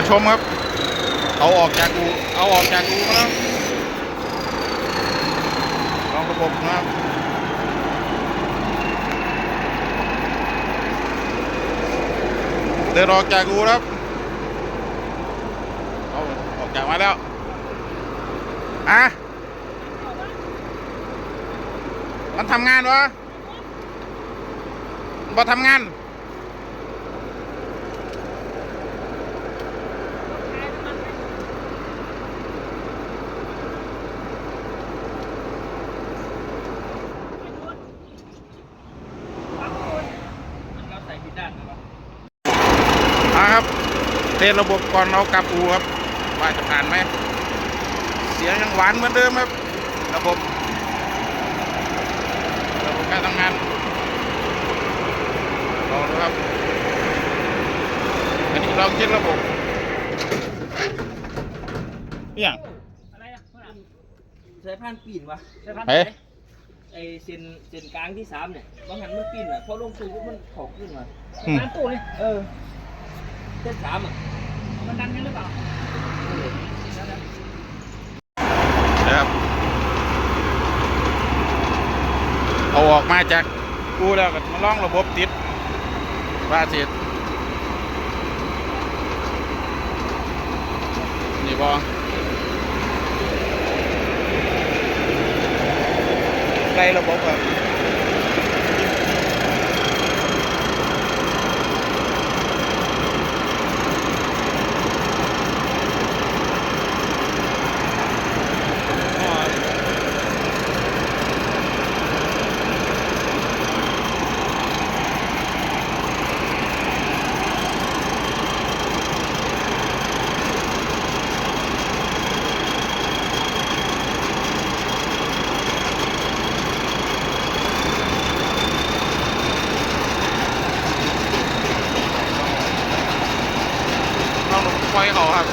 มาชมครับ เอาออกจากอูเอาออกจากอูมาแล้วลองระบบนะครับเดินออกจากอูครับเอาออกจากมาแล้วอะมันทำงานวะมันบ่ทำงาน เราใส่ผิดด้านนะครับ มาครับ เทสระบบก่อนเรากลับอูครับว่าจะผ่านไหม เสียงยังหวานเหมือนเดิมครับ ระบบ ระบบการทำงานลองดูครับ อันนี้เราเช็คระบบนี่อย่างอะไรอะใส่ผ่านปีนวะใส่ผ่านเฮ้ยไอเส้นเส้นกลางที่สามเนี่ยบางหันมันปีนอะพอลงตูปุ๊บมันขอบขึ้นมาอืมผ่านตู้เลยเออเส้นสามอะ มันดันกันหรือเปล่าเออนะครับเอาออกมาจากกูแล้วก็มาลองระบบติดว่าเสร็จนี่บอไล่ระบบครับลอง ปล่อยเขาครับ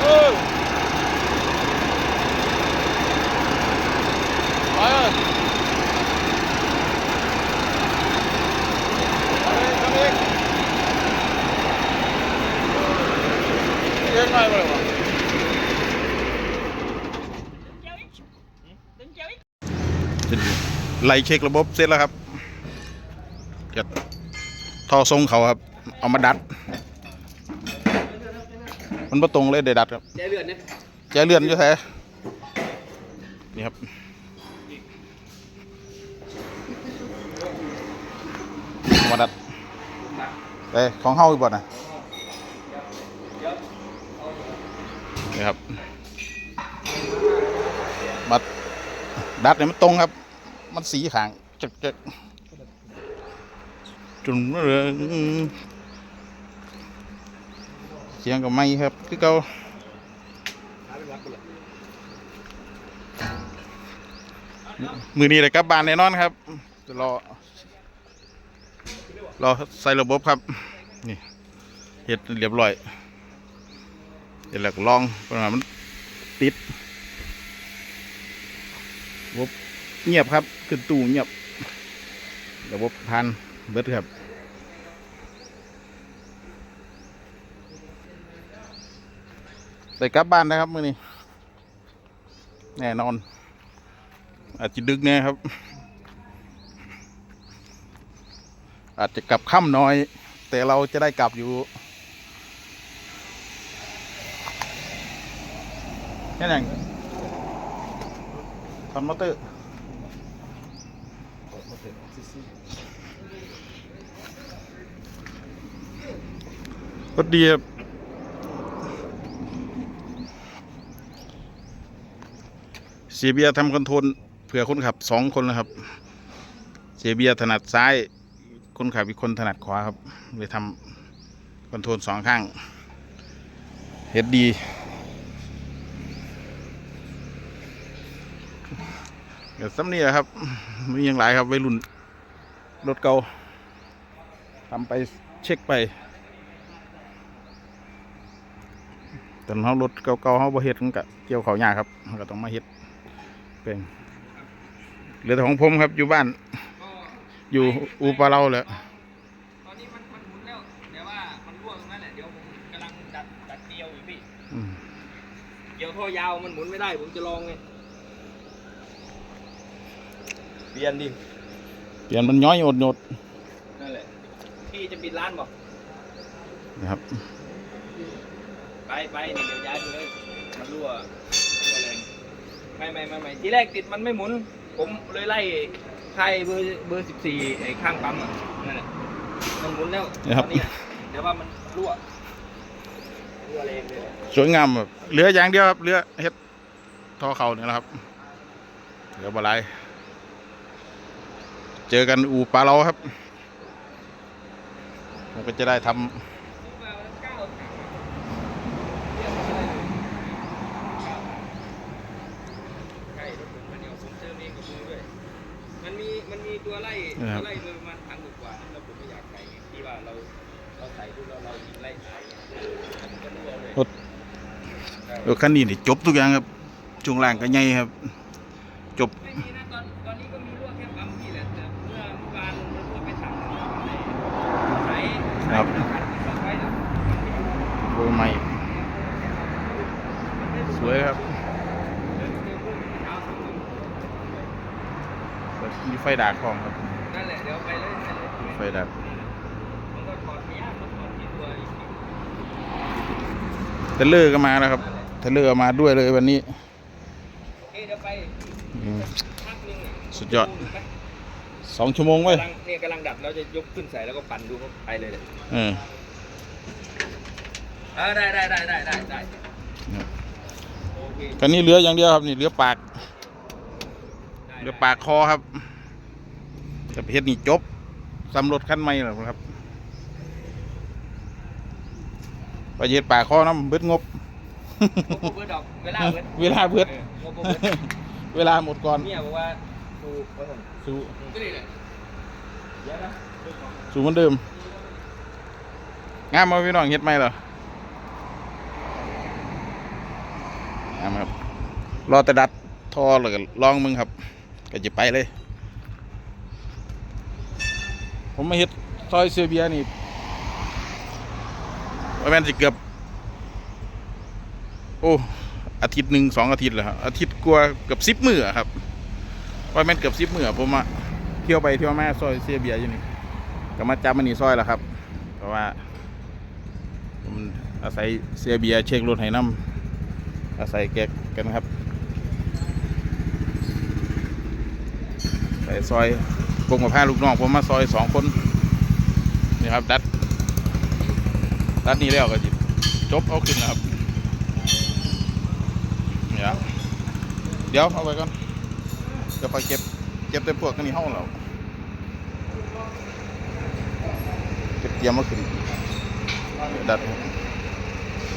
เออไปเออทำเองเองไงไปเลยวะ ไล่เช็คระบบเสร็จแล้วครับจะท่อทรงเขาครับ เอามาดัด มันประตรงเลยเดดัดครับแจเลือดเนี่ยใจเลื่อนอยู่แท้นี่ครับมาดัดไปของเฮาอีกบ่นะนี่ครับมาดัดเนี่ยมันตรงครับ มันสีขางจักจักจุนเรื่องเสียงกับไม้ครับคือเก่ามือนี้เลยกลับบ้านแน่นอนครับจะรอรอใส่ระบบครับ นี่เห็ดเรียบร้อยเดี๋ยวเราก็ลองเพราะว่ามันติดระบบ เงียบครับขึ้นตู้เงียบระบบพันเบิดครับได้กลับบ้านนะครับมือนี้แน่นอน อาจจะดึกแน่ครับ อาจจะกลับค่ำน้อย แต่เราจะได้กลับอยู่แค่นั้นคอนมอเตอร์ รถดีครับเสียเบียทำคอนโทรลเผื่อคนขับสองคนนะครับ เสียเบียถนัดซ้าย คนขับอีกคนถนัดขวาครับเลยทำคอนโทรลสองข้างเฮ็ดดี เดี๋ยวซ้ำนี่แหละครับ มีอย่างหลายครับวัยรุ่น รถเก่าทำไปเช็คไปแต่เขารถเก่าๆเขาบ่เฮ็ดมันก็เกี่ยวเขายากครับมันก็ต้องมาเฮ็ดเป็นเหลือแต่ของผมครับอยู่บ้านก็อยู่อูปลาเราแหละตอนนี้มันมันหมุนแล้วแต่ว่ามันรั่วตรงนั้นแหละเดี๋ยวผมกำลังดัดดัดเกลียวอยู่พี่อืมเกลียวท่อยาวมันหมุนไม่ได้ผมจะลองไง เปลี่ยนดิเปลี่ยนมันย้อยโยดโยดนั่นแหละพี่จะปิดร้านบอกนะครับ ไปไปนี่เดี๋ยวย้ายไปเลยมันรั่วรั่วแรงไม่ไม่ไม่ไม่ทีแรกติดมันไม่หมุน ผมเลยไล่ไทยเบอร์เบอร์สิบสี่ไอ้ข้างปั๊มอะนั่นแหละมันหมุนแล้วตอนนี้อะเดี๋ยวว่ามันรั่วรั่วแรงเลยสวยงามแบบเหลืออย่างเดียวครับเหลือเฮ็ดท่อเขาเนี่ยแหละครับเหลือบหลาย เจอกันอูปลาเราครับผมก็จะได้ทำใช่รถผมมันเดียวผมเติมเองกับมือด้วยมันมีมันมีตัวไล่ตัวไล่มือประมาณพันกว่าแล้วผมไม่อยากใส่ไงที่ว่าเราเราใส่ทุกเราเรายิงไล่ขายไงมันก็รั่วเลยรถรถคันนี้นี่จบทุกอย่างครับช่วงล่างก็ใหญ่ครับ จบ ไม่มีนะตอนตอนนี้ก็มีรั่วแค่ปั๊มนี่แหละแต่เมื่อเมื่อวานมันรั่วไปถังใช้ ครับใช้ไว้แล้วเบใหม่มันไม่ สวยครับมีไฟดากของครับนั่นแหละเดี๋ยวไปเลยไฟดากมันก็ถอดเทเลอร์ก็มาแล้วครับเทเลอร์มาด้วยเลยวันนี้โอเคเดี๋ยวไปอืมพักนึงเนี่ยสุดยอด สองชั่วโมงไว้ยกำลังเนี่ยกำลังดับแล้วจะยกขึ้นใส่แล้วก็ปั่นดูเขาไปเลยเลยเออเออได้ได้ได้ได้ได้ได้โอเคคันนี้เหลืออย่างเดียวครับนี่เหลือปากได้เหลือปากคอครับแต่เฮ็ดนี่จบสำรถคันใหม่แล้วครับไปเฮ็ดปากคอน้ำเบิดงบงบเบิดดอกเวลาเบิดเวลาเบิด อองบเบิดเวลาหมดก่อนเนี่ยบอกว่า ดูว่าผมสู้ก็นี่แหละเดี๋ยวนะสู้เหมือนเดิมงามมาพี่น้องเฮ็ดไหมเหรองามครับรอแต่ดัดทอเลยลองมึงครับ ก็จะไปเลย ผมมาเฮ็ดซอยเซเบียนี่ว่าแม่นสิเกือบ โอ้อาทิตย์หนึ่งสองอาทิตย์แล้วครับอาทิตย์กว่าเกือบสิบมื้อครับ ว่าแม่นเกือบสิบเหมือผมอะเที่ยวไปเที่ยวมาซอยเซเบียอยู่นี่ก็มาจับมันนี่ซอยแล้วครับ เพราะว่าผมอาศัยเสียเบียเช็ครถให้น้ำอาศัยแกกกันครับไปซอยผมกับผ้าลูกน้องผมมาซอยสองคนนี่ครับดัดดัดนี่แล้วก็จิจบเอาขึ้นนะครับนี่ครับ เดี๋ยวเอาไปก่อน เดี๋ยวไปเก็บเก็บแต่พวกกันนี่ห้องเราเก็บเตรียมมาขึ้นดัด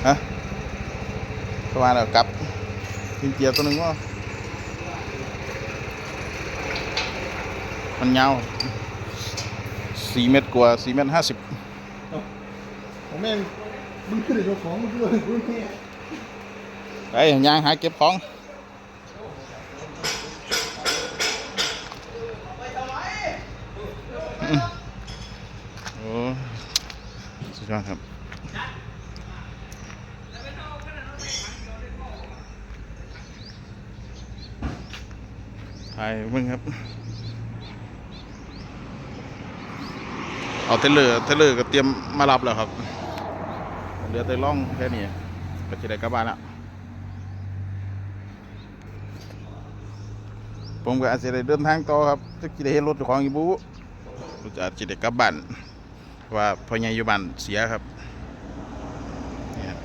ฮะประมาณแล้วกลับกินเกียร์ตัวหนึ่งว่ามันยาวสี่เมตรกว่าสี่เมตรห้าสิบผมแม่งมึงขึ้นเจ้าของมึงด้วยมึงเนี่ยไปยางหาเก็บของอืมโอ้สุด ยอดครับถ่ายมึงครับ เอาเทเลอร์เทเลอร์ก็เตรียมมารับแล้วครับ เหลือแต่ล่องแค่นี้ก็จะได้กลับบ้านแล้วผมก็อาจจะได้เดินทางต่อครับจะได้เห็นรถของอีบูรู้จะอาจจะได้กลับบ้าน ว่าพ่อใหญ่อยู่บ้านเสียครับนี่ครับ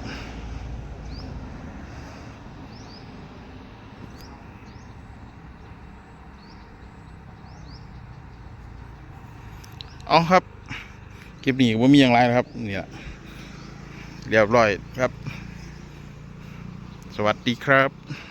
เอาครับคลิปนี้ก็บ่มีอย่างไรนะครับ เนี่ยเรียบร้อยครับ สวัสดีครับ